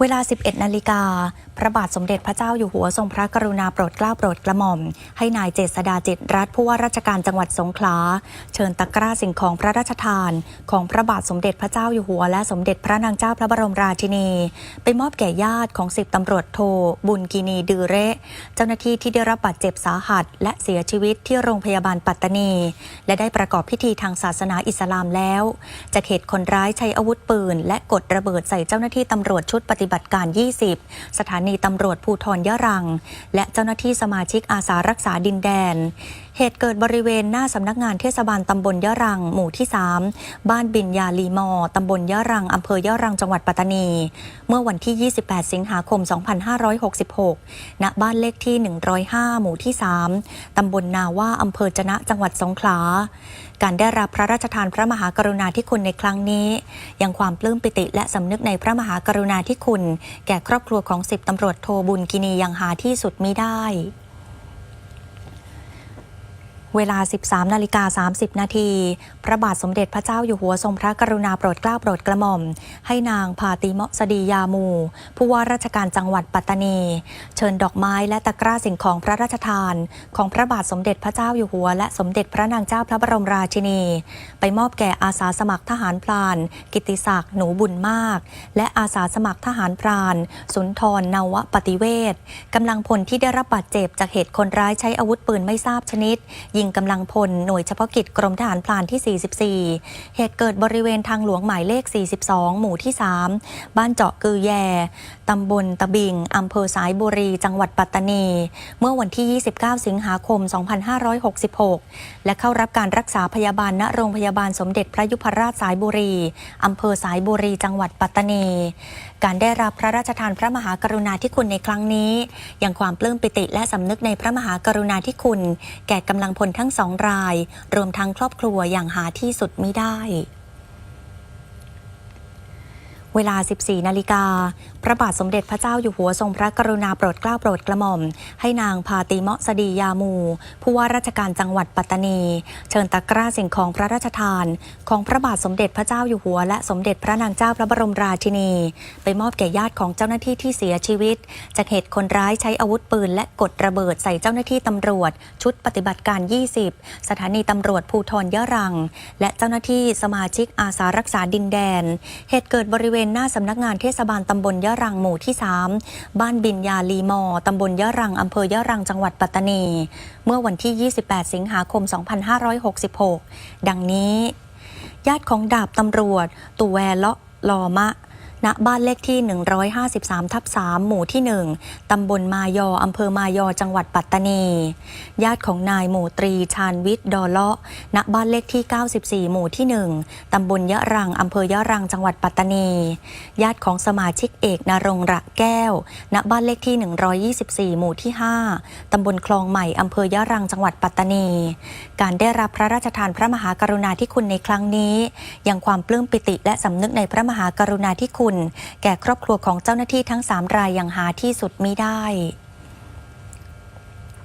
เวลา 11 นาฬิกา พระบาทสมเด็จพระเจ้าอยู่หัวทรงพระกรุณาโปรดเกล้าโปรดกระหม่อม ให้นายเจษดาจิตรัฐผู้ว่าราชการจังหวัดสงขลา เชิญตะกร้าสิ่งของพระราชทาน ของพระบาทสมเด็จพระเจ้าอยู่หัว และสมเด็จพระนางเจ้าพระบรมราชินี ไปมอบแก่ญาติของสิบตำรวจโท บุญกินีดือเระเจ้าหน้าที่ที่ได้รับบาดเจ็บสาหัส และเสียชีวิตที่โรงพยาบาลปัตตานี และได้ประกอบพิธีทางศาสนาอิสลามแล้วจากเหตุคนร้ายใช้อาวุธปืน และกดระเบิดใส่เจ้าหน้าที่ตำรวจชุดปฏิบัติการ 20 สถานีตำรวจภูธรยะรัง และเจ้าหน้าที่สมาชิกอาสารักษาดินแดน เหตุเกิดบริเวณหน้าสำนักงานเทศบาลตำบลยะรัง หมู่ที่ 3 บ้านบินยาลีมอ ตำบลยะรัง อำเภอยะรัง จังหวัดปัตตานี เมื่อวันที่ 28 สิงหาคม 2566 ณ บ้านเลขที่ 105 หมู่ที่ 3 ตำบลนาว่า อำเภอจะนะจังหวัดสงขลา การได้รับพระราชทานพระมหากรุณาธิคุณในครั้งนี้ ยังความปลื้มปิติและสำนึกในพระมหากรุณาธิคุณ แก่ครอบครัวของสิบตำรวจโทบุญกินียังหาที่สุดมิได้ เวลา 13 นาฬิกา 30 นาที พระบาทสมเด็จพระเจ้าอยู่หัวทรงพระกรุณาโปรดเกล้าโปรดกระหม่อม ให้นางพาติเมะสดียามู ผู้ว่าราชการจังหวัดปัตตานี เชิญดอกไม้และตะกร้าสิ่งของพระราชทาน ของพระบาทสมเด็จพระเจ้าอยู่หัว และสมเด็จพระนางเจ้าพระบรมราชินี ไปมอบแก่อาสาสมัครทหารพราน กิตติศักดิ์หนูบุญมาก และอาสาสมัครทหารพราน สุนทรนวปฏิเวศกำลังพลที่ได้รับบาดเจ็บจากเหตุคนร้ายใช้อาวุธปืนไม่ทราบชนิดยิงกำลังพล หน่วยเฉพาะกิจกรมทหารพรานที่ 44 เหตุเกิดบริเวณทางหลวงหมายเลข 42 หมู่ที่ 3 บ้านเจาะกือแยตำบลตะบิงอำเภอสายบุรี จังหวัดปัตตานี เมื่อวันที่ 29 สิงหาคม 2566 และเข้ารับการรักษาพยาบาลณโรงพยาบาลสมเด็จพระยุพราชสายบุรีอำเภอสายบุรี จังหวัดปัตตานีการได้รับพระราชทานพระมหากรุณาธิคุณในครั้งนี้ ยังความปลื้มปิติและสำนึกในพระมหากรุณาธิคุณ แก่กำลังพลทั้งสองราย รวมทั้งครอบครัวอย่างหาที่สุดมิได้ เวลา 14 นาฬิกา พระบาทสมเด็จพระเจ้าอยู่หัวทรงพระกรุณาโปรดเกล้าโปรดกระหม่อม ให้นางพาติเมาะสดียามู ผู้ว่าราชการจังหวัดปัตตานี เชิญตะกร้าสิ่งของพระราชทาน ของพระบาทสมเด็จพระเจ้าอยู่หัว และสมเด็จพระนางเจ้าพระบรมราชินี ไปมอบแก่ญาติของเจ้าหน้าที่ที่เสียชีวิต จากเหตุคนร้ายใช้อาวุธปืน และกดระเบิดใส่เจ้าหน้าที่ตำรวจ ชุดปฏิบัติการ 20 สถานีตำรวจภูธรยะรัง และเจ้าหน้าที่สมาชิกอาสารักษาดินแดน เหตุเกิดบริเวณหน้าสำนักงานเทศบาลตำบลยะรังหมู่ที่ 3 บ้านบินยาลีมอตำบลยะรังอำเภอยะรังจังหวัดปัตตานี เมื่อวันที่ 28 สิงหาคม 2566 ดังนี้ ญาติของดาบตำรวจตูแวเลาะลอมะ ณบ้านเลขที่ 153 ทับ 3 หมู่ที่ 1 ตำบลมายอ อำเภอมายอ จังหวัดปัตตานี ญาติของนายหมู่ตรี ชาญวิทย์ดอเลาะ ณ บ้านเลขที่ 94 หมู่ที่ 1 ตำบลยะรัง อำเภอยะรัง จังหวัดปัตตานี ญาติของสมาชิกเอกนรงระแก้ว ณ บ้านเลขที่ 124 หมู่ที่ 5 ตำบลคลองใหม่ อำเภอยะรัง จังหวัดปัตตานี การได้รับพระราชทานพระมหากรุณาธิคุณในครั้งนี้ ยังความปลื้มปิติและสำนึกในพระมหากรุณาธิคุณ แก่ครอบครัวของเจ้าหน้าที่ทั้ง 3 รายอย่างหาที่สุดมิได้